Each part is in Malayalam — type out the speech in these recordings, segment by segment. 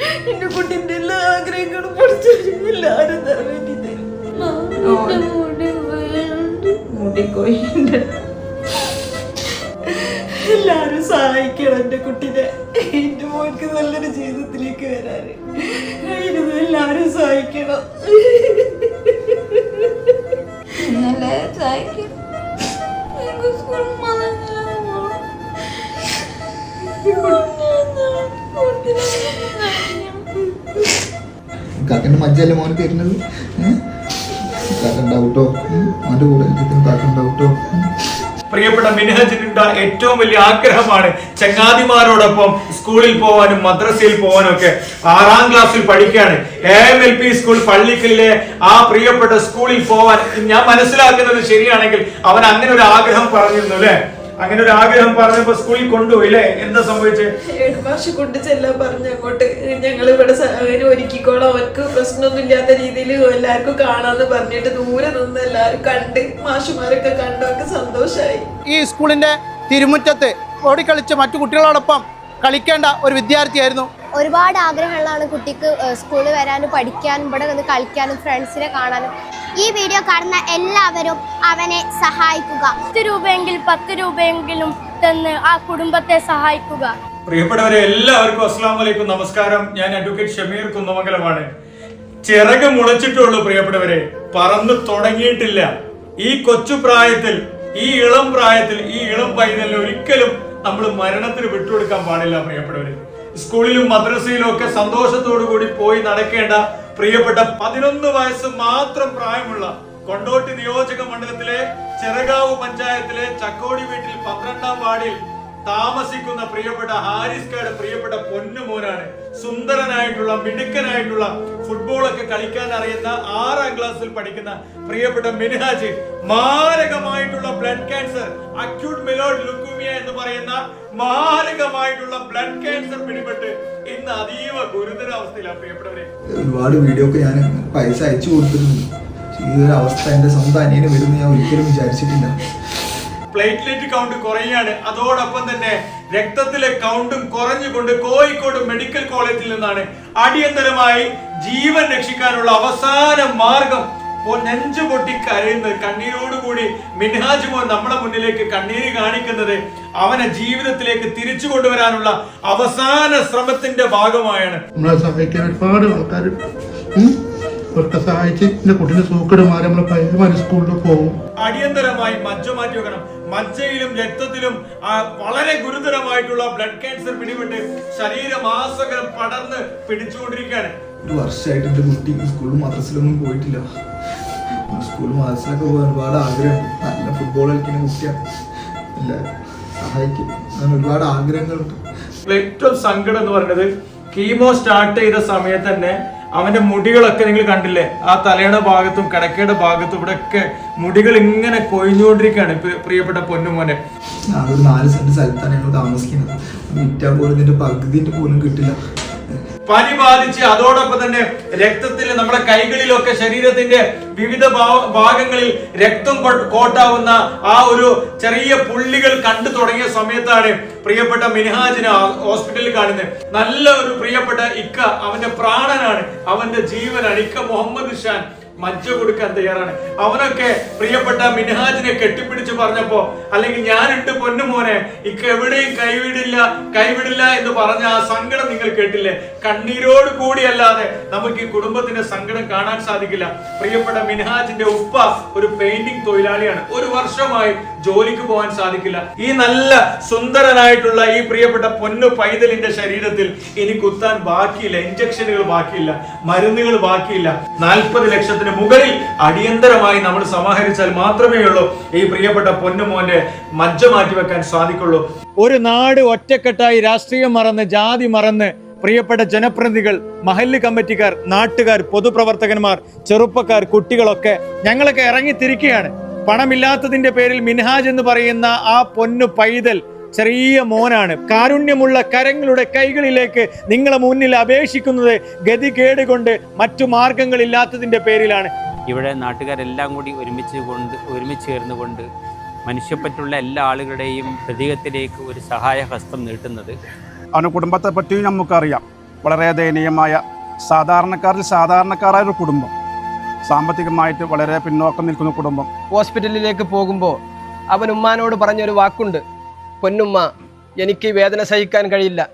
എന്റെ കുട്ടിന്റെ എല്ലാ ആഗ്രഹങ്ങളും പഠിച്ചു എല്ലാരും തരും സഹായിക്കണം എന്റെ കുട്ടിനെ. എന്റെ മോൾക്ക് നല്ലൊരു ജീവിതത്തിലേക്ക് വരാന്. ഇരുന്ന് എല്ലാരും സഹായിക്കണം. സഹായിക്കണം. മതങ്ങളാണ് കാക്കന്റെ മജ്ജല്ലേ മോന് തരുന്നത്? ഡൗട്ടോ അവന്റെ കൂടെ ഡൗട്ടോ പ്രിയപ്പെട്ട മിനഹജിനുണ്ട ഏറ്റവും വലിയ ആഗ്രഹമാണ് ചങ്ങാതിമാരോടൊപ്പം സ്കൂളിൽ പോവാനും മദ്രസയിൽ പോവാനും ഒക്കെ ആറാം ക്ലാസ്സിൽ പഠിക്കുകയാണ്. A M L P school പള്ളിക്കലിലെ ആ പ്രിയപ്പെട്ട സ്കൂളിൽ പോവാൻ ഞാൻ മനസ്സിലാക്കുന്നത് ശരിയാണെങ്കിൽ അവൻ അങ്ങനെ ഒരു ആഗ്രഹം പറഞ്ഞിരുന്നു അല്ലെ? അങ്ങനെ ഒരു ആഗ്രഹം പറഞ്ഞപ്പോ സ്കൂളിൽ കൊണ്ടുപോയി അല്ലേ എന്താ സംഭവിച്ചത് ഏഴ് മാസം കൊണ്ട് ചെല്ലാൻ പറഞ്ഞു അങ്ങോട്ട് ഞങ്ങൾ ഇവിടെ ഒരുക്കിക്കോളാം. അവർക്ക് പ്രശ്നമൊന്നും ഇല്ലാത്ത രീതിയിൽ എല്ലാവർക്കും കാണാന്ന് പറഞ്ഞിട്ട് ദൂരെ നിന്ന് എല്ലാവരും കണ്ട് മാഷുമാരൊക്കെ കണ്ടൊക്കെ സന്തോഷമായി ഈ സ്കൂളിന്റെ തിരുമുറ്റത്ത് ഓടിക്കളിച്ച് മറ്റു കുട്ടികളോടൊപ്പം കളിക്കേണ്ട ഒരു വിദ്യാർത്ഥിയായിരുന്നു. ഒരുപാട് ആഗ്രഹങ്ങളാണ് കുട്ടിക്ക് സ്കൂളിൽ വരാനും പഠിക്കാനും ഇവിടെ നിന്ന് കളിക്കാനും ഫ്രണ്ട്സിനെ കാണാനും. ഈ വീഡിയോ കാണുന്ന എല്ലാവരും അവനെ സഹായിക്കുക. പത്ത് രൂപയെങ്കിൽ പത്ത് രൂപയെങ്കിലും തന്ന് ആ കുടുംബത്തെ സഹായിക്കുക. പ്രിയപ്പെട്ടവരെ എല്ലാവർക്കും അസ്സാം വലൈക്കും നമസ്കാരം. ഞാൻ അഡ്വക്കേറ്റ് ഷമീർ കുന്നമംഗലമാണ്. ചിറക് മുളച്ചിട്ടുള്ളൂ പ്രിയപ്പെട്ടവരെ. പറന്നു തുടങ്ങിയിട്ടില്ല. ഈ കൊച്ചു പ്രായത്തിൽ ഈ ഇളം പ്രായത്തിൽ ഈ ഇളം പൈതലിൽ ഒരിക്കലും നമ്മൾ മരണത്തിന് വിട്ടുകൊടുക്കാൻ പാടില്ല പ്രിയപ്പെട്ടവരെ. സ്കൂളിലും മദ്രസയിലും ഒക്കെ സന്തോഷത്തോടു കൂടി പോയി നടക്കേണ്ട പ്രിയപ്പെട്ട പതിനൊന്ന് വയസ്സ് മാത്രം പ്രായമുള്ള കൊണ്ടോട്ടി നിയോജക മണ്ഡലത്തിലെ ചെറുകാവ് പഞ്ചായത്തിലെ ചക്കോടി വീട്ടിൽ പന്ത്രണ്ടാം വാർഡിൽ താമസിക്കുന്ന പ്രിയപ്പെട്ട ഹാരിസ്കയുടെ പ്രിയപ്പെട്ട പൊന്നുമോനാണ്. സുന്ദരനായിട്ടുള്ള മിടുക്കനായിട്ടുള്ള ഫുട്ബോളൊക്കെ കളിക്കാൻ അറിയുന്ന ആറാം ക്ലാസ്സിൽ പഠിക്കുന്ന പ്രിയപ്പെട്ട Minhaj മാരകമായിട്ടുള്ള blood cancer acute myeloid leukaemia എന്ന് പറയുന്ന മാരകമായിട്ടുള്ള ബ്ലഡ് ക്യാൻസർ പിടിപെട്ട് ഇന്ന് അതീവ ഗുരുതരാവസ്ഥയിലാണ് പ്രിയപ്പെട്ടവരെ. ഒരുപാട് വീഡിയോ ഒക്കെ ഞാൻ പൈസ അയച്ചു കൊടുത്തിട്ടുണ്ട് പക്ഷേ ഈ ഒരു അവസ്ഥ എന്റെ സ്വന്തം അനിയന് വരുമെന്ന് ഞാൻ ഒരിക്കലും വിചാരിച്ചിട്ടില്ല. പ്ലേറ്റ്ലെറ്റ് കൗണ്ട് കുറയാണ്. അതോടൊപ്പം തന്നെ രക്തത്തിലെ കൗണ്ടും കുറഞ്ഞുകൊണ്ട് കോഴിക്കോട് മെഡിക്കൽ കോളേജിൽ നിന്നാണ് അടിയന്തരമായി ജീവൻ രക്ഷിക്കാനുള്ള അവസാന മാർഗം നെഞ്ചു പൊട്ടി കരയുന്നത് കണ്ണീരോടുകൂടി മിൻഹാജ് മോൻ നമ്മുടെ മുന്നിലേക്ക് കണ്ണീര് കാണിക്കുന്നത് അവനെ ജീവിതത്തിലേക്ക് തിരിച്ചു കൊണ്ടുവരാനുള്ള അവസാന ശ്രമത്തിന്റെ ഭാഗമായാണ്. നമ്മളെ സഹായിക്കാൻ ഒരുപാട് ആൾക്കാർ ഇവർക്ക് സഹായിച്ച് എന്റെ കുട്ടീനെ സൂക്കട് മാറി നമ്മളെ പയ്യന്മാർ സ്കൂളിൽ പോകും. അടിയന്തരമായി മജ്ജ മാറ്റി വെക്കണം. മജ്ജയിലും രക്തത്തിലും വളരെ ഗുരുതരമായിട്ടുള്ള ബ്ലഡ് ക്യാൻസർ പിടിപെട്ട് ശരീരമാസകലം പടർന്ന് പിടിച്ചുകൊണ്ടിരിക്കുകയാണ്. ഒരു വർഷമായിട്ട് എന്റെ കുട്ടി സ്കൂളിലും മദ്രസിലൊന്നും പോയിട്ടില്ല. സ്കൂളിൽ മദ്രസിലൊക്കെ പോകാൻ ഒരുപാട് ആഗ്രഹമുണ്ട്. നല്ല ഫുട്ബോൾ കളിക്കുന്ന കുട്ടിയാണ്. അല്ല സഹായിക്കും. അങ്ങനെ ഒരുപാട് ആഗ്രഹങ്ങളുണ്ട്. ഏറ്റവും സങ്കടം എന്ന് പറയുന്നത് കീമോ സ്റ്റാർട്ട് ചെയ്ത സമയത്ത് തന്നെ അവന്റെ മുടികളൊക്കെ നിങ്ങൾ കണ്ടില്ലേ? ആ തലയുടെ ഭാഗത്തും കിടക്കയുടെ ഭാഗത്തും ഇവിടെ ഒക്കെ മുടികൾ ഇങ്ങനെ കൊഴിഞ്ഞുകൊണ്ടിരിക്കുകയാണ് പ്രി- പ്രിയപ്പെട്ട പൊന്നുമോനെ. ഞാനൊരു നാല് സെന്റ് സ്ഥലത്താണ് ഞങ്ങൾ താമസിക്കുന്നത്. വിറ്റാ പോലും ഇതിന്റെ പകുതിന്റെ പോലും കിട്ടില്ല. പനി ബാധിച്ച് അതോടൊപ്പം തന്നെ രക്തത്തിൽ നമ്മുടെ കൈകളിലൊക്കെ ശരീരത്തിന്റെ വിവിധ ഭാഗങ്ങളിൽ രക്തം കോട്ടാവുന്ന ആ ഒരു ചെറിയ പുള്ളികൾ കണ്ടു തുടങ്ങിയ സമയത്താണ് പ്രിയപ്പെട്ട മിൻഹാജിനെ ഹോസ്പിറ്റലിൽ കാണുന്നത്. നല്ല ഒരു പ്രിയപ്പെട്ട ഇക്ക അവന്റെ പ്രാണനാണ്. അവന്റെ ജീവനാണ്. ഇക്ക മുഹമ്മദ് ഷാൻ. മജ്ജ കൊടുക്കാൻ തയ്യാറാണ്. അവനൊക്കെ പ്രിയപ്പെട്ട മിനഹാജിനെ കെട്ടിപ്പിടിച്ച് പറഞ്ഞപ്പോ അല്ലെങ്കിൽ ഞാനിട്ട് പൊന്നുമോനെ ഇക്ക എവിടെയും കൈവിടില്ല കൈവിടില്ല എന്ന് പറഞ്ഞ ആ സങ്കടം നിങ്ങൾ കേട്ടില്ലേ? കണ്ണീരോട് കൂടിയല്ലാതെ നമുക്ക് ഈ കുടുംബത്തിന്റെ സങ്കടം കാണാൻ സാധിക്കില്ല. പ്രിയപ്പെട്ട മിനഹാജിന്റെ ഉപ്പ ഒരു പെയിന്റിംഗ് തൊഴിലാളിയാണ്. ഒരു വർഷമായി ജോലിക്ക് പോകാൻ സാധിക്കില്ല. ഈ നല്ല സുന്ദരനായിട്ടുള്ള ഈ പ്രിയപ്പെട്ട പൊന്നു പൈതലിന്റെ ശരീരത്തിൽ ഇനി കുത്താൻ ബാക്കിയില്ല. ഇഞ്ചക്ഷനുകൾ ബാക്കിയില്ല. മരുന്നുകൾ ബാക്കിയില്ല. നാൽപ്പത് ലക്ഷത്തിന് മുകളിൽ അടിയന്തരമായി നമ്മൾ സമാഹരിച്ചാൽ മാത്രമേ ഉള്ളൂ. ഈ പ്രിയപ്പെട്ട പൊന്നു പൊന്നുമോന്റെ മജ്ജ മാറ്റി വെക്കാൻ സാധിക്കുള്ളൂ. ഒരു നാട് ഒറ്റക്കെട്ടായി രാഷ്ട്രീയം മറന്ന് ജാതി മറന്ന് പ്രിയപ്പെട്ട ജനപ്രതിനിധികൾ മഹല്ല് കമ്മിറ്റിക്കാർ നാട്ടുകാർ പൊതുപ്രവർത്തകന്മാർ ചെറുപ്പക്കാർ കുട്ടികളൊക്കെ ഞങ്ങളൊക്കെ ഇറങ്ങിത്തിരിക്കുകയാണ്. പണമില്ലാത്തതിന്റെ പേരിൽ മിൻഹാജ് എന്ന് പറയുന്ന ആ പൊന്നു പൈതൽ ചെറിയ മോനാണ്. കാരുണ്യമുള്ള കരങ്ങളുടെ കൈകളിലേക്ക് നിങ്ങളെ മുന്നിൽ അപേക്ഷിക്കുന്നത് ഗതികേട് കൊണ്ട് മറ്റു മാർഗങ്ങളില്ലാത്തതിന്റെ പേരിലാണ്. ഇവിടെ നാട്ടുകാരെല്ലാം കൂടി ഒരുമിച്ച് കൊണ്ട് ഒരുമിച്ച് ചേർന്നുകൊണ്ട് മനുഷ്യപ്പറ്റുള്ള എല്ലാ ആളുകളുടെയും പ്രതീകത്തിലേക്ക് ഒരു സഹായഹസ്തം നീട്ടുന്നത്. അവന്റെ കുടുംബത്തെ പറ്റിയും നമുക്കറിയാം. വളരെ ദയനീയമായ സാധാരണക്കാരിൽ സാധാരണക്കാരായ ഒരു കുടുംബം. സാമ്പത്തികമായിട്ട് വളരെ പിന്നോക്കം നിൽക്കുന്ന കുടുംബം. ഹോസ്പിറ്റലിലേക്ക് പോകുമ്പോൾ അവൻ ഉമ്മാനോട് പറഞ്ഞൊരു വാക്കുണ്ട്. പൊന്നുമ്മ എനിക്ക് വേദന സഹിക്കാൻ കഴിയില്ല.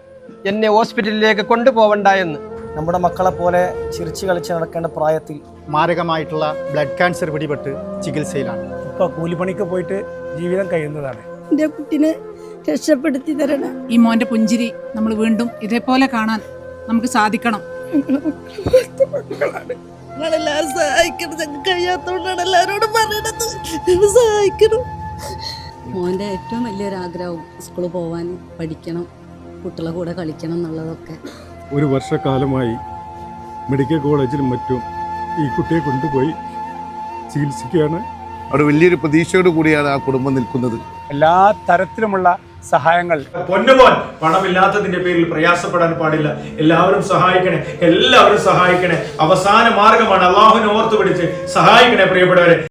എന്നെ ഹോസ്പിറ്റലിലേക്ക് കൊണ്ടുപോവണ്ട എന്ന്. നമ്മുടെ മക്കളെ പോലെ ചിരിച്ചു കളിച്ച് നടക്കേണ്ട പ്രായത്തിൽ മാരകമായിട്ടുള്ള ബ്ലഡ് ക്യാൻസർ പിടിപെട്ട് ചികിത്സയിലാണ്. ഇപ്പോൾ കൂലിപ്പണിക്ക് പോയിട്ട് ജീവിതം കഴിയുന്നതാണ്. എന്റെ കുട്ടിനെ രക്ഷപ്പെടുത്തി തരണം. ഈ മോന്റെ പുഞ്ചിരി നമ്മൾ വീണ്ടും ഇതേപോലെ കാണാൻ നമുക്ക് സാധിക്കണം. നിങ്ങളെല്ലാരും സഹായിക്കണം. ഞങ്ങൾക്ക് കഴിയാത്തോണ്ടാണ് എല്ലാരോടും പറയണത്. സഹായിക്കണം. മോന്റെ ഏറ്റവും വലിയൊരു ആഗ്രഹവും സ്കൂളിൽ പോവാൻ പഠിക്കണം കുട്ടികളെ കൂടെ കളിക്കണം എന്നുള്ളതൊക്കെ. ഒരു വർഷക്കാലമായി മെഡിക്കൽ കോളേജിലും മറ്റും ഈ കുട്ടിയെ കൊണ്ടുപോയി ചികിത്സിക്കുകയാണ്. അവിടെ വലിയൊരു പ്രതീക്ഷയോട് കൂടിയാണ് ആ കുടുംബം നിൽക്കുന്നത്. എല്ലാ തരത്തിലുമുള്ള സഹായങ്ങൾ. പൊന്നുപോൻ പണമില്ലാത്തതിന്റെ പേരിൽ പ്രയാസപ്പെടാൻ പാടില്ല. എല്ലാവരും സഹായിക്കണേ എല്ലാവരും സഹായിക്കണേ. അവസാന മാർഗമാണ് അള്ളാഹുവിനെ ഓർത്തു പിടിച്ച് സഹായിക്കണേ പ്രിയപ്പെട്ടവരെ.